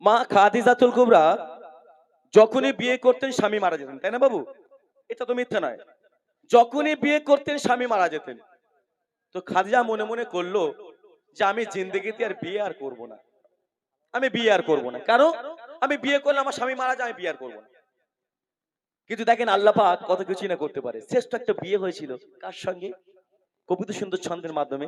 মা খাদিজাতুল কুবরা যখনই বিয়ে করতেন, স্বামী মারা যেতেন, তাই না বাবু? এটা তো মিথ্যা নয়। যখনই বিয়ে করতেন, স্বামী মারা যেতেন। তো খাদিজা মনে মনে করল যে আমি জিন্দগিতে আর বিয়ে আর করব না। আমি বিয়ে আর করব না। কারণ আমি বিয়ে করলে আমার স্বামী মারা যায়, আমি বিয়ে আর করব না। কিন্তু দেখেন আল্লাহ পাক কত কিছু না করতে পারে। শ্রেষ্ঠ একটা বিয়ে হয়েছিল কার সঙ্গে? কবিতা সুন্দর ছন্দের মাধ্যমে।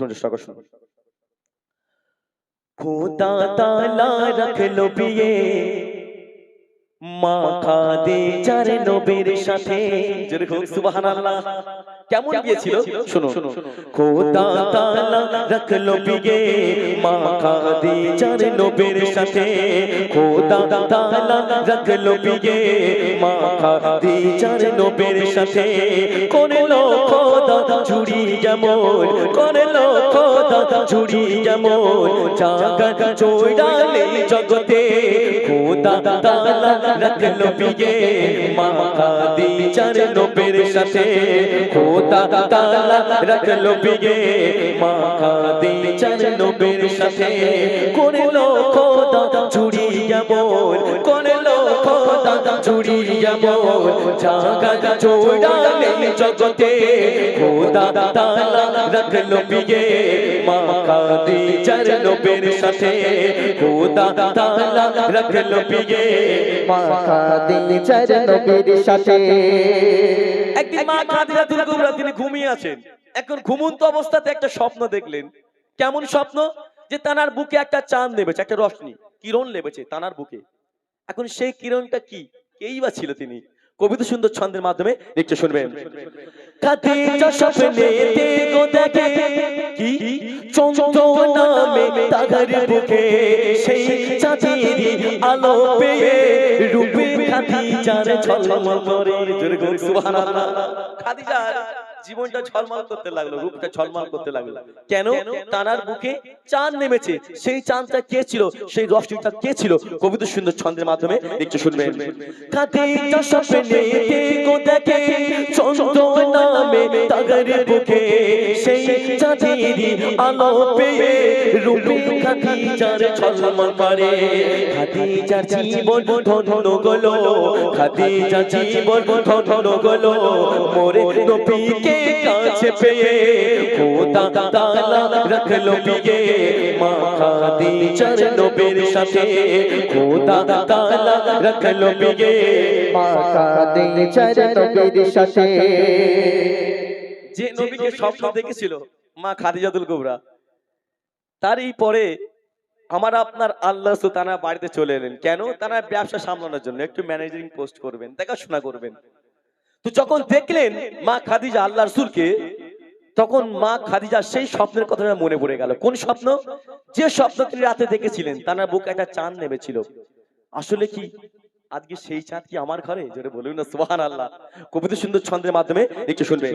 মঞ্জুর সকল শুনুন খোদা তালা রাখল বিয়ে মা খাদে চার নবীর সাথে। যেরকম সুবহানাল্লাহ। কেমন বিয়ে ছিল শুনো খোদা তালা রাখল বিয়ে মা খাদে চার নবীর সাথে। খোদা তালা রাখল বিয়ে মা খাদে চার নবীর সাথে। করল খোদা চুরি যেমন করল খোদা চুরি যেমন জাগা চোরালে জগতে। খোদা রাখল বিয়ে মা খাদি চার নবীর সাথে খোদা তালা রাখল বিয়ে মা খাদি চার নবীর সাথে করল খোদা চুরি যেমন করল খোদা চুরি যেমন জাগা চোরালে জগতে খোদা তালা রাখল বিয়ে মা খাদি চার নবীর সাথে খোদা তালা রাখল বিয়ে মাখা দিল চার নবীর সাথে। একদিন মা খাদিজাতুল কুবরা তিনি ঘুমিয়ে আছেন। এখন ঘুমন্ত অবস্থাতে একটা স্বপ্ন দেখলেন। কেমন স্বপ্ন? যে তানার বুকে একটা চাঁদ নেমেছে, একটা রশ্মি। কিরণ লেবেছে তানার বুকে। এখন সেই কিরণটা কি? কেই বা ছিল তিনি? কবিতা সুন্দর ছন্দের মাধ্যমে একটু শুনবেন। খাদিজা স্বপ্নে দেখো দেখে। কি? চন্দ্র নামে তাগার বুকে সেই চাঁদের আলো পেয়ে রূপে খাদিজার ঝলমল করে। জোরে সুবহানাল্লাহ। খাদিজার জীবনটা ঝলমল করতে লাগল রূপটা ঝলমল করতে লাগল। কেন? তানার বুকে চাঁদ নেমেছে। সেই চাঁদটা কে ছিল? সেই রশ্মিটা কে ছিল? কবিতা সুন্দর ছন্দের মাধ্যমে একটু শুনবেন। খাদিজা স্বপ্নে দেখো দেখে চন্দ্র নামে তাগার বুকে সেই চাঁদের আলো পেয়ে রূপে খাদিজার ঝলমল করে। খাদিজার জীবন ধন্য গলো। খাদিজার জীবন ধন্য গলো। মোরে নবীকে কাছে পেয়ে খোদা তাআলা রাখল বিয়ে মা খাদিজার নবীর সাথে খোদা তাআলা রাখল বিয়ে মাখা দিল নবীর সাথে যে নবীকে স্বপ্ন দেখেছিল মা খাদিজাতুল কুবরা তারই পরে আমার আপনার আল্লাহ তারা বাড়িতে চলে এলেন। কেন? তারা ব্যবসা সামলানোর জন্য। একটু ম্যানেজিং পোস্ট করবেন দেখাশোনা করবেন। তো যখন দেখলেন মা খাদিজা আল্লাহ রসুলকে, তখন মা খাদিজা সেই স্বপ্নের কথাটা মনে পড়ে গেল। কোন স্বপ্ন? যে স্বপ্ন তিনি রাতে দেখেছিলেন, তার বুক একটা চাঁদ নেমেছিল। আসলে কি আজকে সেই চাঁদ কি আমার ঘরে? যেটা বলুন না সোহান আল্লাহ কবিতা সুন্দর ছন্দের মাধ্যমে একটু শুনবেন।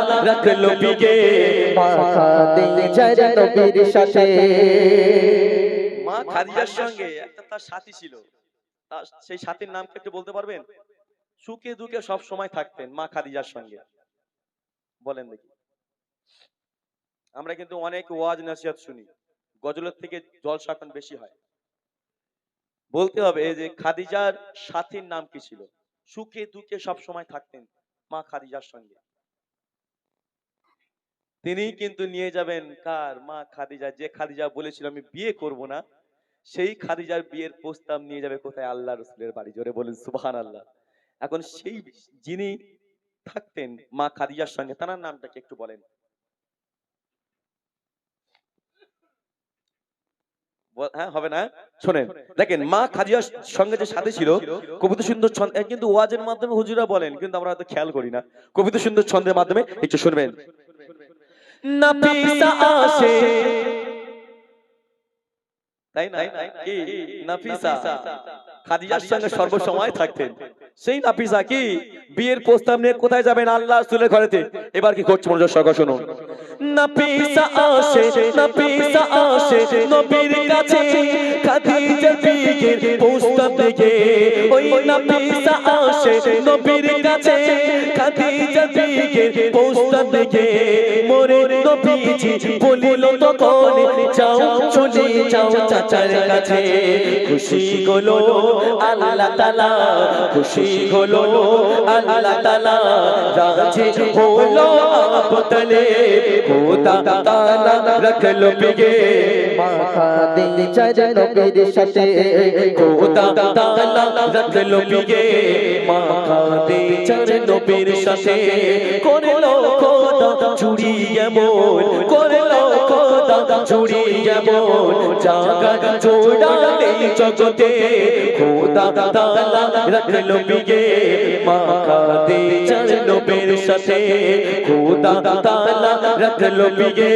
রাখল বিয়ে মাখা দিল চার নবীর সাথে মা খাদিজার সঙ্গে একটা তার সাথী ছিল। তার সেই সাথীর নাম কি একটু বলতে পারবেন? সুখে দুঃখে সব সময় থাকতেন মা খাদিজার সঙ্গে। বলেন দেখি। আমরা কিন্তু অনেক ওয়াজ নসিহত শুনি। গজলের থেকে জলসা এখন বেশি হয়। বলতে হবে এই যে খাদিজার সাথীর নাম কি ছিল? সুখে দুঃখে সব সময় থাকতেন মা খাদিজার সঙ্গে। তিনি কিন্তু নিয়ে যাবেন কার মা খাদিজা? যে খাদিজা বলেছিল, আমি বিয়ে করব না। সেই খাদিজার বিয়ের প্রস্তাব নিয়ে যাবে কোথায়? আল্লাহ রসুলের বাড়ি। জোরে বলেন সুবহান আল্লাহ এখন সেই যিনি থাকতেন মা খাদিজার সঙ্গে তার নামটা কি একটু বলেন। হ্যাঁ হবে না? শোনেন, দেখেন, মা খাদিজার সঙ্গে যে সাথে ছিল, কবিতা সুন্দর ছন্দ, কিন্তু ওয়াজের মাধ্যমে হুজুরা বলেন, কিন্তু আমরা হয়তো খেয়াল করি না। কবিতা সুন্দর ছন্দের মাধ্যমে একটু শুনবেন। নাফিসা আসে। তাই না? কি? নাফিসা খাদিজার সঙ্গে সর্বসময় থাকতেন। সেই নাফিসা কি? বিয়ের প্রস্তাব নিয়ে কোথায় যাবেন আল্লাহ রাসূলের ঘরেতে? এবার কি করছে মনোযোগ সহকারে শুনুন। নাফিসা আসে নাফিসা আসে। নবীর কাছে খাদিজার বিয়ের প্রস্তাব দেখে ওই নাফিসা আসে। নবীর কাছে খাদিজার বিয়ের প্রস্তাব দেখে মোরে নবীজি বলিল তখন যাও চলে যাও চাচার কাছে। খুশি হলো আল্লাহ তালা খুশি হলো আল্লাহ তালা। রাজে হলো আপতলে খোদা তালা রাখল বিগে মাখা দিল চার নবীর সাথে। খোদা তালা রাখল বিগে মাখা দে চার নবীর সাথে। করল চুরি এমন করল খোদা, চুরি এমন জাগা জোড়া নেই জগতে, খোদা তালা রাখল বিগে, মাখা দে চার নবীর সাথে, খোদা তালা রাখল বিগে,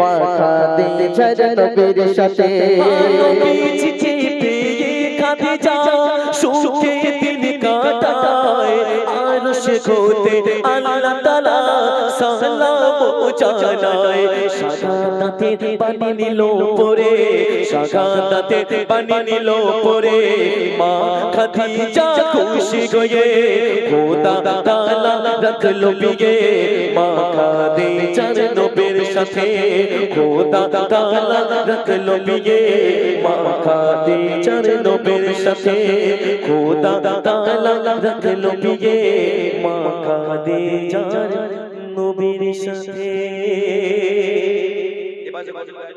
মাখা দিল চার নবীর সাথে। চিঠি পেয়ে খাদিজা সুখে দিন কাটায়, আর সে খোতে তালা সালাম জানায় সাগাদাতে পানি নিল পরে সাগাদাতে পানি নিল পরে মা খাদিজা খুশি গয়ে খোদা তালা রাখল বিগে মা খাদিজার নবীর সাথে খোদা তালা রাখল বিগে মা খাদিজার নবীর সাথে খোদা তালা রাখল বিগে মা খাদিজার নবীর